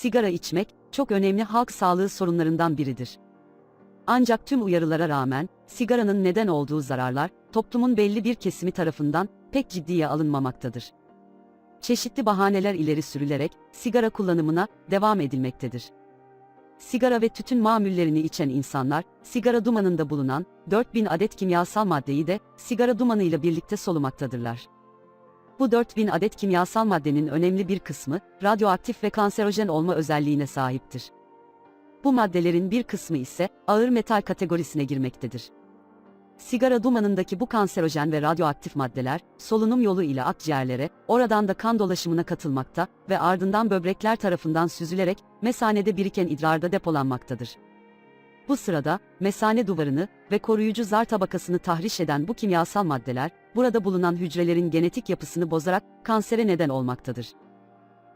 sigara içmek çok önemli halk sağlığı sorunlarından biridir. Ancak tüm uyarılara rağmen sigaranın neden olduğu zararlar toplumun belli bir kesimi tarafından pek ciddiye alınmamaktadır. Çeşitli bahaneler ileri sürülerek sigara kullanımına devam edilmektedir. Sigara ve tütün mamullerini içen insanlar, sigara dumanında bulunan 4000 adet kimyasal maddeyi de sigara dumanıyla birlikte solumaktadırlar. Bu 4000 adet kimyasal maddenin önemli bir kısmı radyoaktif ve kanserojen olma özelliğine sahiptir. Bu maddelerin bir kısmı ise ağır metal kategorisine girmektedir. Sigara dumanındaki bu kanserojen ve radyoaktif maddeler solunum yolu ile akciğerlere, oradan da kan dolaşımına katılmakta ve ardından böbrekler tarafından süzülerek mesanede biriken idrarda depolanmaktadır. Bu sırada mesane duvarını ve koruyucu zar tabakasını tahriş eden bu kimyasal maddeler burada bulunan hücrelerin genetik yapısını bozarak kansere neden olmaktadır.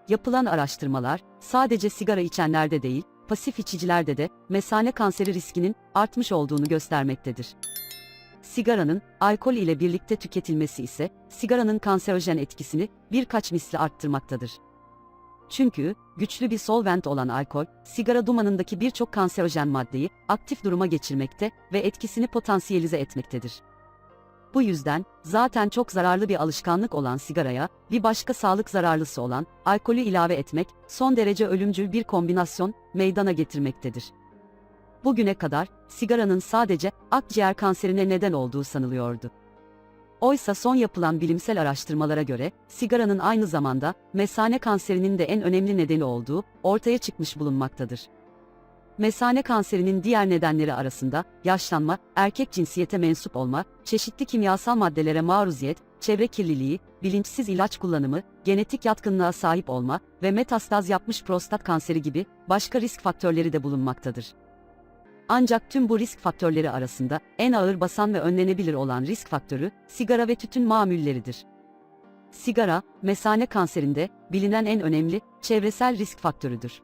Yapılan araştırmalar sadece sigara içenlerde değil, pasif içicilerde de mesane kanseri riskinin artmış olduğunu göstermektedir. Sigaranın alkol ile birlikte tüketilmesi ise sigaranın kanserojen etkisini birkaç misli arttırmaktadır. Çünkü güçlü bir solvent olan alkol, sigara dumanındaki birçok kanserojen maddeyi aktif duruma geçirmekte ve etkisini potansiyelize etmektedir. Bu yüzden zaten çok zararlı bir alışkanlık olan sigaraya bir başka sağlık zararlısı olan alkolü ilave etmek son derece ölümcül bir kombinasyon meydana getirmektedir. Bugüne kadar sigaranın sadece akciğer kanserine neden olduğu sanılıyordu. Oysa son yapılan bilimsel araştırmalara göre sigaranın aynı zamanda mesane kanserinin de en önemli nedeni olduğu ortaya çıkmış bulunmaktadır. Mesane kanserinin diğer nedenleri arasında yaşlanma, erkek cinsiyete mensup olma, çeşitli kimyasal maddelere maruziyet, çevre kirliliği, bilinçsiz ilaç kullanımı, genetik yatkınlığa sahip olma ve metastaz yapmış prostat kanseri gibi başka risk faktörleri de bulunmaktadır. Ancak tüm bu risk faktörleri arasında en ağır basan ve önlenebilir olan risk faktörü sigara ve tütün mamulleridir. Sigara, mesane kanserinde bilinen en önemli çevresel risk faktörüdür.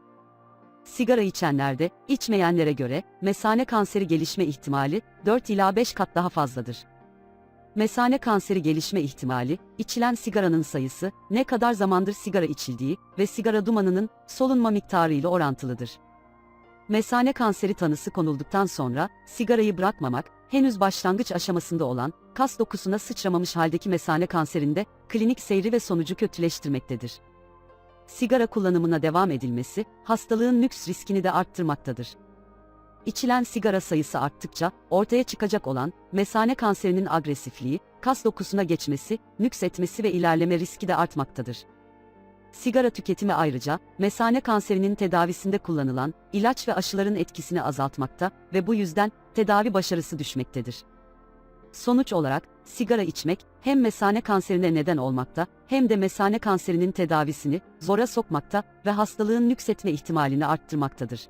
Sigara içenlerde, içmeyenlere göre mesane kanseri gelişme ihtimali 4 ila 5 kat daha fazladır. Mesane kanseri gelişme ihtimali, içilen sigaranın sayısı, ne kadar zamandır sigara içildiği ve sigara dumanının solunma miktarı ile orantılıdır. Mesane kanseri tanısı konulduktan sonra sigarayı bırakmamak, henüz başlangıç aşamasında olan kas dokusuna sıçramamış haldeki mesane kanserinde klinik seyri ve sonucu kötüleştirmektedir. Sigara kullanımına devam edilmesi, hastalığın nüks riskini de arttırmaktadır. İçilen sigara sayısı arttıkça ortaya çıkacak olan mesane kanserinin agresifliği, kas dokusuna geçmesi, nüks etmesi ve ilerleme riski de artmaktadır. Sigara tüketimi ayrıca, mesane kanserinin tedavisinde kullanılan ilaç ve aşıların etkisini azaltmakta ve bu yüzden tedavi başarısı düşmektedir. Sonuç olarak, sigara içmek hem mesane kanserine neden olmakta hem de mesane kanserinin tedavisini zora sokmakta ve hastalığın nüksetme ihtimalini arttırmaktadır.